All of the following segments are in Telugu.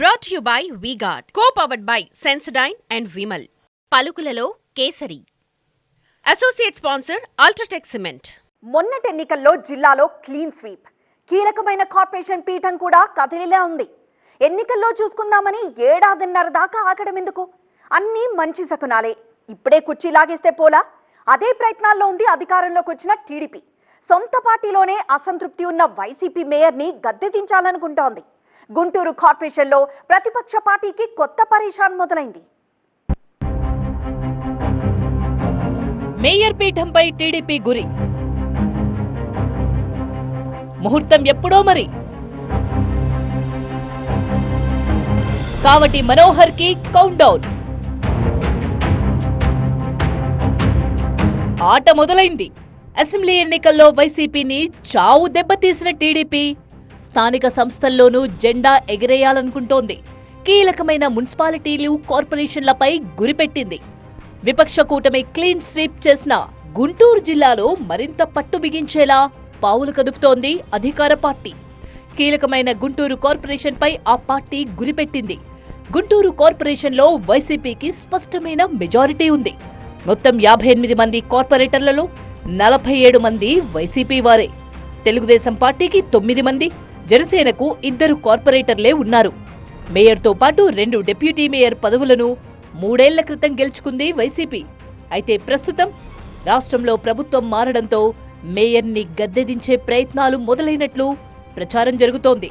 Brought you by V-Guard co powered by Sensodyne and Vimal పలుకులలో kesari. Associate sponsor UltraTech cement మొన్నటి ఎన్నికల్లో జిల్లాలో క్లీన్ స్వీప్ కీలకమైన కార్పొరేషన్ పీఠం కూడా కదిలిలా ఉంది. ఎన్నికల్లో చూసుకుందామని ఏడాదిన్నర దాకా ఆగడం ఎందుకు? అన్నీ మంచి శకునాలే. ఇప్పుడే కుర్చీ లాగేస్తే పోలా? అదే ప్రయత్నాల్లో ఉంది అధికారంలోకి వచ్చిన టీడీపీ. సొంత పార్టీలోనే అసంతృప్తి ఉన్న వైసీపీ మేయర్ని గద్దె దించాలనుకుంటోంది. గుంటూరు కార్పొరేషన్లో ప్రతిపక్ష పార్టీకి కొత్త పరేషాన్ మొదలైంది. మేయర్ పీఠంపై టీడీపీ గురి. ముహూర్తం ఎప్పుడో మరి? కావటి మనోహర్కి కౌంట్ డౌన్ ఆట మొదలైంది. అసెంబ్లీ ఎన్నికల్లో వైసీపీని చావు దెబ్బతీసిన టీడీపీ స్థానిక సంస్థల్లోనూ జెండా ఎగిరేయాలనుకుంటోంది. కీలకమైన మున్సిపాలిటీలు కార్పొరేషన్లపై గురిపెట్టింది. విపక్ష కూటమి క్లీన్ స్వీప్ చేసిన గుంటూరు జిల్లాలో మరింత పట్టు బిగించేలా పావులు కదుపుతోంది అధికార పార్టీ. కీలకమైన గుంటూరు కార్పొరేషన్పై ఆ పార్టీ గురిపెట్టింది. గుంటూరు కార్పొరేషన్లో వైసీపీకి స్పష్టమైన మెజారిటీ ఉంది. మొత్తం యాభై ఎనిమిది మంది కార్పొరేటర్లలో నలభై ఏడు మంది వైసీపీ వారే. తెలుగుదేశం పార్టీకి తొమ్మిది మంది జనసేనకు ఇద్దరు కార్పొరేటర్లే ఉన్నారు. మేయర్తో పాటు రెండు డిప్యూటీ మేయర్ పదవులను మూడేళ్ళ క్రితం గెలుచుకుంది వైసీపీ. అయితే ప్రస్తుతం రాష్ట్రంలో ప్రభుత్వం మారడంతో మేయర్ని గద్దెదించే ప్రయత్నాలు మొదలైనట్లు ప్రచారం జరుగుతోంది.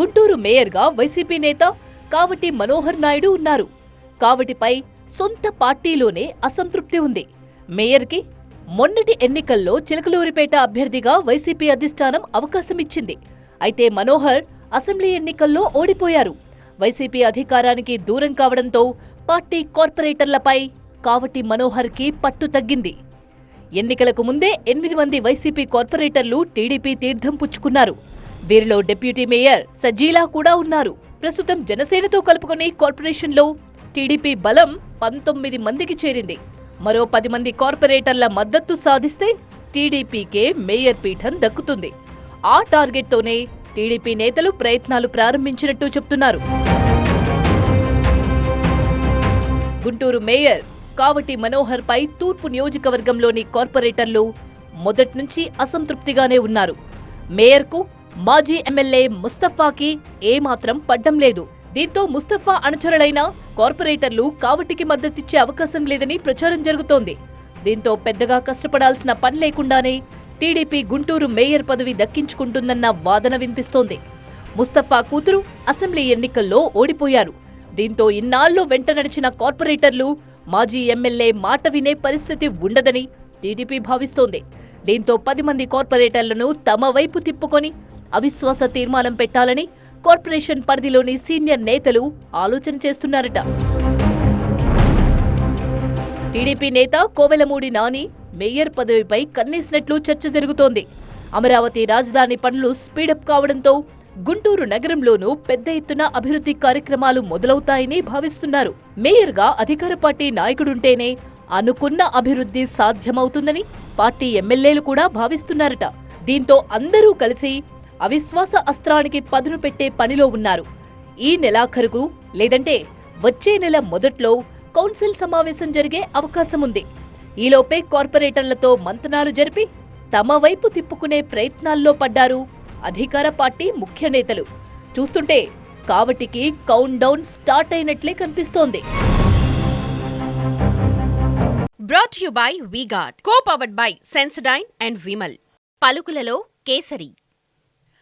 గుంటూరు మేయర్గా వైసీపీ నేత కావటి మనోహర్ నాయుడు ఉన్నారు. కావటిపై సొంత పార్టీలోనే అసంతృప్తి ఉంది. మేయర్కి మొన్నటి ఎన్నికల్లో చిలకలూరిపేట అభ్యర్థిగా వైసీపీ అధిష్టానం అవకాశం ఇచ్చింది అయితే మనోహర్ అసెంబ్లీ ఎన్నికల్లో ఓడిపోయారు. వైసీపీ అధికారానికి దూరం కావడంతో పార్టీ కార్పొరేటర్లపై కావటి మనోహర్కి పట్టు తగ్గింది. ఎన్నికలకు ముందే ఎనిమిది మంది వైసీపీ కార్పొరేటర్లు టీడీపీ తీర్థం పుచ్చుకున్నారు. వీరిలో డిప్యూటీ మేయర్ సజీలా కూడా ఉన్నారు. ప్రస్తుతం జనసేనతో కలుపుకుని కార్పొరేషన్లో టీడీపీ బలం పంతొమ్మిది మందికి చేరింది. మరో పది మంది కార్పొరేటర్ల మద్దతు సాధిస్తే టీడీపీకే మేయర్ పీఠం దక్కుతుంది. ఆ టార్గెట్తోనే టీడీపీ నేతలు ప్రయత్నాలు ప్రారంభించినట్టు చెప్తున్నారు. గుంటూరు మేయర్ కావటి మనోహర్ పై తూర్పు నియోజకవర్గంలోని కార్పొరేటర్లు మొదట్నుంచి అసంతృప్తిగానే ఉన్నారు. మేయర్కు మాజీ ఎమ్మెల్యే ముస్తఫాకి ఏమాత్రం పడ్డం లేదు. దీంతో ముస్తఫా అనుచరులైన కార్పొరేటర్లు కావటికి మద్దతిచ్చే అవకాశం లేదని ప్రచారం జరుగుతోంది. దీంతో పెద్దగా కష్టపడాల్సిన పని లేకుండానే టీడీపీ గుంటూరు మేయర్ పదవి దక్కించుకుంటుందన్న వాదన వినిపిస్తోంది. ముస్తఫా కూతురు అసెంబ్లీ ఎన్నికల్లో ఓడిపోయారు. దీంతో ఇన్నాళ్ళు వెంట నడిచిన కార్పొరేటర్లు మాజీ ఎమ్మెల్యే మాట వినే పరిస్థితి ఉండదని టీడీపీ భావిస్తోంది. దీంతో పది మంది కార్పొరేటర్లను తమ వైపు తిప్పుకొని అవిశ్వాస తీర్మానం పెట్టాలని కార్పొరేషన్ పరిధిలోని సీనియర్ నేతలు ఆలోచన చేస్తున్నారట. టీడీపీ నేత కోవెలమూడి నాని మేయర్ పదవిపై కన్నేసినట్లు చర్చ జరుగుతోంది. అమరావతి రాజధాని పనులు స్పీడప్ కావడంతో గుంటూరు నగరంలోనూ పెద్ద ఎత్తున అభివృద్ధి కార్యక్రమాలు మొదలవుతాయని భావిస్తున్నారు. మేయర్గా అధికార పార్టీ నాయకుడుంటేనే అనుకున్న అభివృద్ధి సాధ్యమవుతుందని పార్టీ ఎమ్మెల్యేలు కూడా భావిస్తున్నారట. దీంతో అందరూ కలిసి అవిశ్వాస అస్త్రానికి పదును పెట్టే పనిలో ఉన్నారు. ఈ నెలాఖరుకు లేదంటే వచ్చే నెల మొదట్లో కౌన్సిల్ సమావేశం జరిగే అవకాశం ఉంది ఈలోపే కార్పొరేటర్లతో మంతనాలు జరిపి తమ వైపు తిప్పుకునే ప్రయత్నాల్లో పడ్డారు అధికార పార్టీ ముఖ్య నేతలు. చూస్తుంటే కావటికి కౌంట్ డౌన్ స్టార్ట్ అయినట్లే కనిపిస్తోంది. Brought you by V-Guard co powered by Sensodyne and Vimal పలుకులలో kesari.